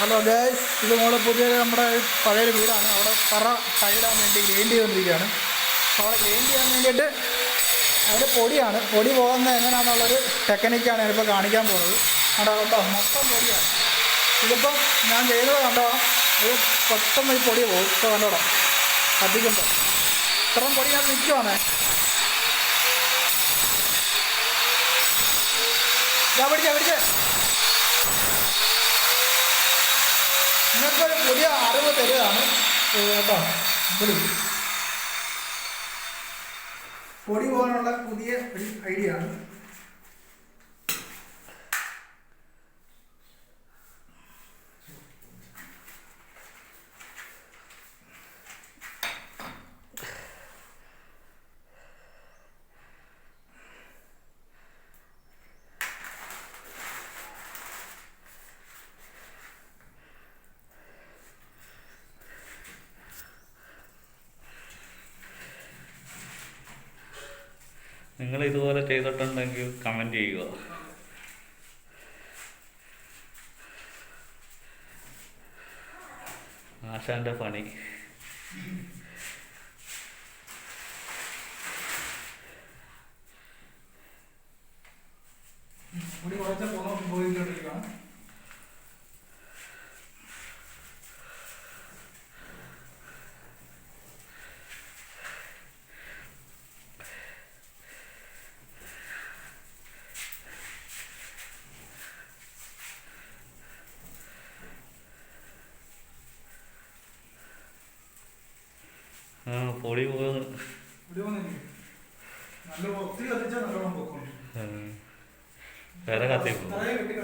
Hello guys ഇത് നമ്മുടെ പുതിയ നമ്മുടെ പഴയൊരു വീടാണ്. അവിടെ പറ സൈഡാൻ വേണ്ടി ഗ്രൈൻഡ് ചെയ്തുകൊണ്ടിരിക്കുകയാണ്. അവിടെ ഗ്രൈൻഡ് ചെയ്യാൻ വേണ്ടിയിട്ട് അതിന്റെ പൊടിയാണ്. പൊടി പോകുന്നത് എങ്ങനെയാണെന്നുള്ളൊരു ടെക്നിക്കാണ് ഞാനിപ്പോൾ കാണിക്കാൻ പോകുന്നത്. അവിടെ കണ്ടോ? മൊത്തം പൊടിയാണ്. ഇതിപ്പം ഞാൻ ചെയ്തത് കണ്ടോ? ഇത് പെട്ടെന്ന് ഈ പൊടി പോകും ഇപ്പോൾ കണ്ടോടാം കത്തിക്കുമ്പോൾ ഇത്രയും പൊടി ഞാൻ നിൽക്കുവാണേ. ഞാൻ പിടിച്ചേ പിടിച്ചേ. നിങ്ങൾക്കൊരു പുതിയ അറിവ് തരികയാണ്. കേട്ടോ? പൊടി പൊടി പോകാനുള്ള പുതിയ ഐഡിയ ആണ്. നിങ്ങൾ ഇതുപോലെ ചെയ്തിട്ടുണ്ടെങ്കിൽ കമന്റ് ചെയ്യുക ആശാന്റെ പണി ഒരു കുറച്ച് പോകാൻ പോയിക്കൊണ്ടിരിക്കുകയാണ് ആ പൊടി പോകുന്നു പൊടി പോകുന്നില്ലേ നല്ല ഒത്തിരി കത്തിച്ചാൽ പോയിക്കൊണ്ട് ഉം. വേറെ കത്തി നിറയെ കെട്ടി